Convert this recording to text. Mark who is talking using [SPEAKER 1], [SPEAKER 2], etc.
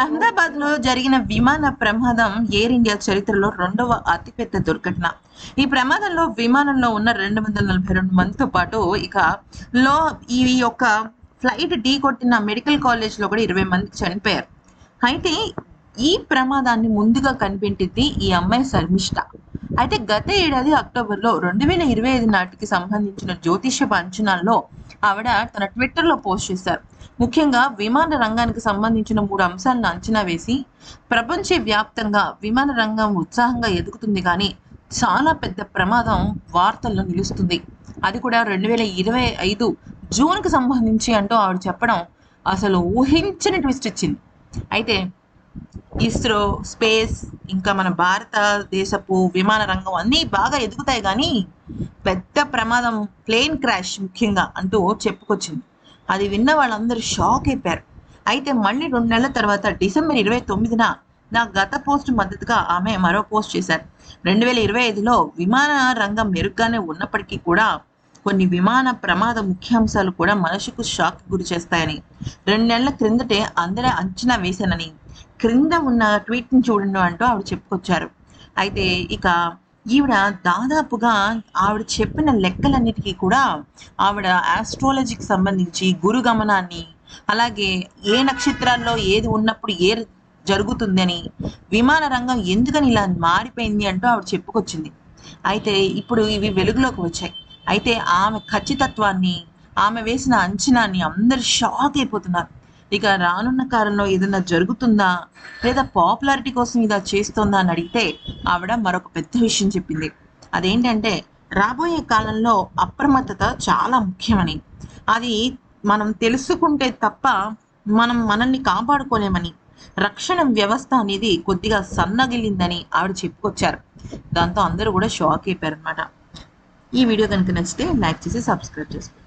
[SPEAKER 1] అహ్మదాబాద్లో జరిగిన విమాన ప్రమాదం ఎయిర్ ఇండియా చరిత్రలో రెండవ అతిపెద్ద దుర్ఘటన. ఈ ప్రమాదంలో విమానంలో ఉన్న రెండు వందల నలభై రెండు మందితో పాటు ఇక లో ఈ యొక్క ఫ్లైట్ ఢీ కొట్టిన మెడికల్ కాలేజ్లో కూడా ఇరవై మంది చనిపోయారు. అయితే ఈ ప్రమాదాన్ని ముందుగా కనిపెట్టింది ఈ అమ్మాయి శర్మిష్ట. అయితే గత ఏడాది అక్టోబర్లో రెండు వేల ఇరవై ఐదు నాటికి సంబంధించిన జ్యోతిష అంచనాల్లో ఆవిడ తన ట్విట్టర్లో పోస్ట్ చేశారు. ముఖ్యంగా విమాన రంగానికి సంబంధించిన మూడు అంశాలను అంచనా వేసి ప్రపంచ వ్యాప్తంగా విమాన రంగం ఉత్సాహంగా ఎదుగుతుంది కానీ చాలా పెద్ద ప్రమాదం వార్తల్లో నిలుస్తుంది. అది కూడా రెండు వేల ఇరవై ఐదు జూన్కి సంబంధించి అంటూ ఆవిడ చెప్పడం అసలు ఊహించని ట్విస్ట్ ఇచ్చింది. అయితే ఇస్రో స్పేస్ ఇంకా మన భారతదేశపు విమాన రంగం అన్నీ బాగా ఎదుగుతాయి కానీ పెద్ద ప్రమాదం ప్లేన్ క్రాష్ ముఖ్యంగా అంటూ చెప్పుకొచ్చింది. అది విన్న వాళ్ళందరూ షాక్ అయిపోయారు. అయితే మళ్ళీ రెండు నెలల తర్వాత డిసెంబర్ ఇరవై తొమ్మిదిన నా గత పోస్ట్ మద్దతుగా ఆమె మరో పోస్ట్ చేశారు. రెండు వేల ఇరవై ఐదులో విమాన రంగం మెరుగ్గానే ఉన్నప్పటికీ కూడా కొన్ని విమాన ప్రమాద ముఖ్యాంశాలు కూడా మనసుకు షాక్ గురి చేస్తాయని రెండు నెలల క్రిందటే అందరూ అంచనా వేశానని క్రింద ఉన్న ట్వీట్ని చూడండి అంటూ ఆవిడ చెప్పుకొచ్చారు. అయితే ఇక ఈవిడ దాదాపుగా ఆవిడ చెప్పిన లెక్కలన్నిటికీ కూడా ఆవిడ ఆస్ట్రాలజీకి సంబంధించి గురు గమనాన్ని అలాగే ఏ నక్షత్రాల్లో ఏది ఉన్నప్పుడు ఏ జరుగుతుందని విమాన రంగం ఎందుకని ఇలా మారిపోయింది అంటూ ఆవిడ చెప్పుకొచ్చింది. అయితే ఇప్పుడు ఇవి వెలుగులోకి వచ్చాయి. అయితే ఆమె ఖచ్చితత్వాన్ని ఆమె వేసిన అంచనాన్ని అందరు షాక్ అయిపోతున్నారు. ఇక రానున్న కాలంలో ఏదైనా జరుగుతుందా? లేదా పాపులారిటీ కోసం ఇదా చేస్తుందా అని అడిగితే ఆవిడ మరొక పెద్ద విషయం చెప్పింది. అదేంటంటే రాబోయే కాలంలో అప్రమత్తత చాలా ముఖ్యమని. అది మనం తెలుసుకుంటే తప్ప మనం మనల్ని కాపాడుకోలేమని. రక్షణ వ్యవస్థ అనేది కొద్దిగా సన్నగిల్లిందని ఆవిడ చెప్పుకొచ్చారు. దాంతో అందరూ కూడా షాక్ అయిపోయారు అనమాట ఈ వీడియో కనుక నచ్చితే లైక్ చేసి సబ్స్క్రైబ్ చేసుకోండి.